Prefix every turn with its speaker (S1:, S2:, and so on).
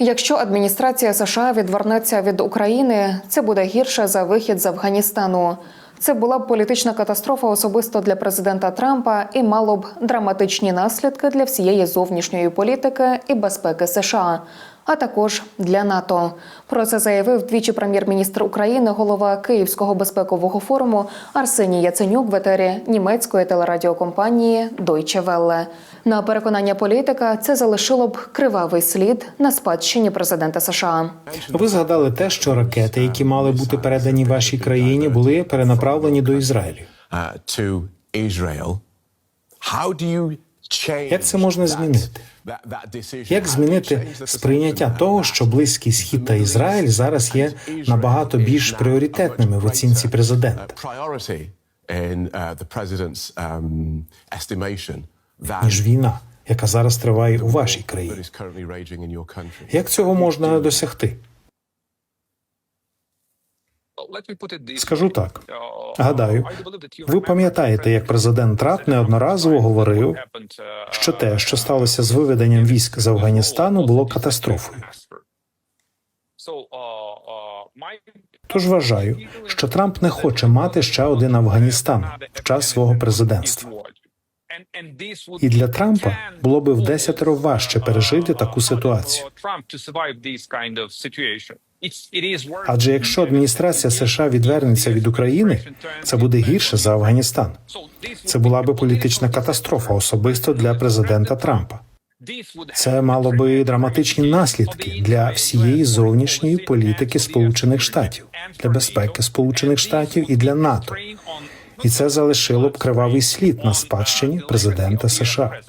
S1: Якщо адміністрація США відвернеться від України, це буде гірше за вихід з Афганістану. Це була б політична катастрофа особисто для президента Трампа і мало б драматичні наслідки для всієї зовнішньої політики і безпеки США, а також для НАТО. Про це заявив двічі прем'єр-міністр України, голова Київського безпекового форуму Арсеній Яценюк в етері німецької телерадіокомпанії Deutsche Welle. На переконання політика, це залишило б кривавий слід на спадщині президента США.
S2: Ви згадали те, що ракети, які мали бути передані вашій країні, були перенаправлені до Ізраїлю.
S3: uh, How do you
S2: Як це можна змінити? Як змінити сприйняття того, що близький схід та Ізраїль зараз є набагато більш пріоритетними в оцінці президента,
S3: uh, uh, um,
S2: ніж війна, яка зараз триває у вашій країні? Як цього можна досягти?
S4: Скажу так.
S2: Гадаю, ви пам'ятаєте, як президент Трамп неодноразово говорив, що те, що сталося з виведенням військ з Афганістану, було катастрофою. Тож вважаю, що Трамп не хоче мати ще один Афганістан в час свого президентства. І для Трампа було би в десятеро важче пережити таку ситуацію. Адже якщо адміністрація США відвернеться від України, це буде гірше за Афганістан. Це була би політична катастрофа особисто для президента Трампа. Це мало би драматичні наслідки для всієї зовнішньої політики Сполучених Штатів, для безпеки Сполучених Штатів і для НАТО. І це залишило б кривавий слід на спадщині президента США.